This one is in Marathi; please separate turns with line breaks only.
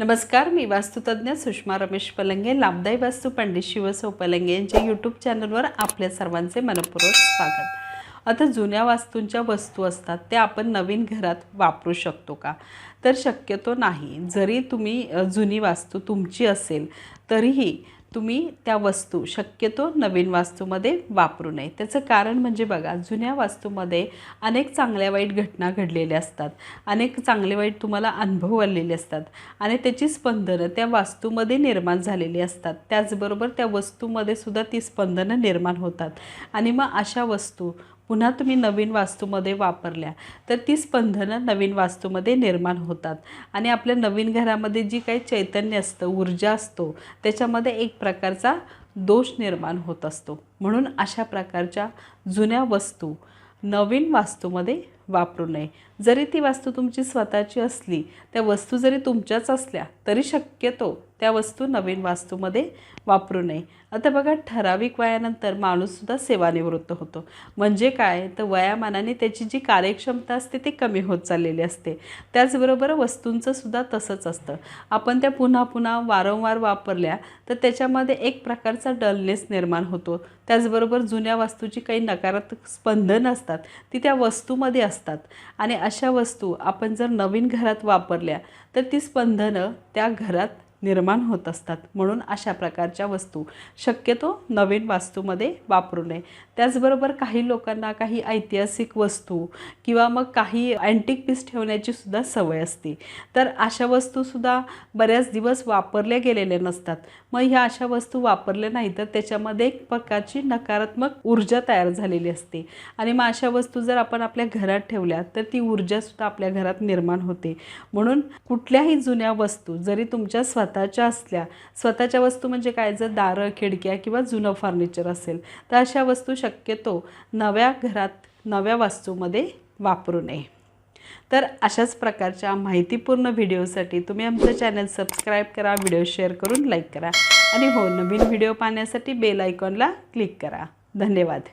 नमस्कार मी वास्तुतज्ञ सुषमा रमेश पलंगे लाभदायी वास्तू पंडित शिवसौ पलंगे यांच्या यूट्यूब चॅनलवर आपल्या सर्वांचे मनपूर्वक स्वागत. आता जुन्या वास्तूंच्या वस्तू असतात त्या आपण नवीन घरात वापरू शकतो का? तर शक्यतो नाही. जरी तुम्ही जुनी वास्तू तुमची असेल तरीही तुम्ही त्या वस्तू शक्यतो नवीन वास्तूमध्ये वापरू नये. त्याचं कारण म्हणजे बघा जुन्या वास्तूमध्ये अनेक चांगल्या वाईट घटना घडलेल्या असतात. अनेक चांगले वाईट तुम्हाला अनुभव आलेले असतात आणि त्याची स्पंदनं त्या वास्तूमध्ये निर्माण झालेली असतात. त्याचबरोबर त्या वस्तूमध्ये सुद्धा ती स्पंदनं निर्माण होतात. आणि मग अशा वस्तू पुन्हा तुम्ही नवीन वास्तूमध्ये वापरल्या तर ती स्पंदनं नवीन वास्तूमध्ये निर्माण होतात. आणि आपल्या नवीन घरामध्ये जी काही चैतन्य असतं ऊर्जा असतो त्याच्यामध्ये एक प्रकारचा दोष निर्माण होत असतो. म्हणून अशा प्रकारच्या जुन्या वस्तू नवीन वास्तूमध्ये वापरू नये. जरी ती वास्तू तुमची स्वतःची असली त्या वस्तू जरी तुमच्याच असल्या तरी शक्यतो त्या वस्तू नवीन वास्तूमध्ये वापरू नये. आता बघा ठराविक वयानंतर माणूससुद्धा सेवानिवृत्त होतो. म्हणजे काय? तर वयामानाने त्याची जी कार्यक्षमता असते ती कमी होत चाललेली असते. त्याचबरोबर वस्तूंचं सुद्धा तसंच असतं. आपण त्या पुन्हा पुन्हा वारंवार वापरल्या तर त्याच्यामध्ये एक प्रकारचा डलनेस निर्माण होतो. त्याचबरोबर जुन्या वस्तूची काही नकारात्मक स्पंदनं असतात ती त्या वस्तूमध्ये असतात. आणि अशा वस्तू आपण जर नवीन घरात वापरल्या तर ती स्पंदनं त्या घरात निर्माण होत असतात. म्हणून अशा प्रकारच्या वस्तू शक्यतो नवीन वास्तूमध्ये वापरू नये. त्याचबरोबर काही लोकांना काही ऐतिहासिक वस्तू किंवा मग काही अँटिक पीस ठेवण्याची सुद्धा सवय असते. तर अशा वस्तूसुद्धा बऱ्याच दिवस वापरल्या गेलेल्या नसतात. मग ह्या अशा वस्तू वापरल्या नाही तर त्याच्यामध्ये एक प्रकारची नकारात्मक ऊर्जा तयार झालेली असते. आणि मग अशा वस्तू जर आपण आपल्या घरात ठेवल्या तर ती ऊर्जासुद्धा आपल्या घरात निर्माण होते. म्हणून कुठल्याही जुन्या वस्तू जरी तुमच्या स्वतःच्या असल्या. स्वतःच्या वस्तू म्हणजे काय? जर दारं खिडक्या किंवा जुनं फर्निचर असेल तर अशा वस्तू शक्यतो नव्या घरात नव्या वास्तूमध्ये वापरू नये. तर अशाच प्रकारच्या माहितीपूर्ण व्हिडिओसाठी तुम्ही आमचं चॅनल सबस्क्राईब करा व्हिडिओ शेअर करून लाईक करा. आणि हो नवीन व्हिडिओ पाहण्यासाठी बेल आयकॉनला क्लिक करा. धन्यवाद.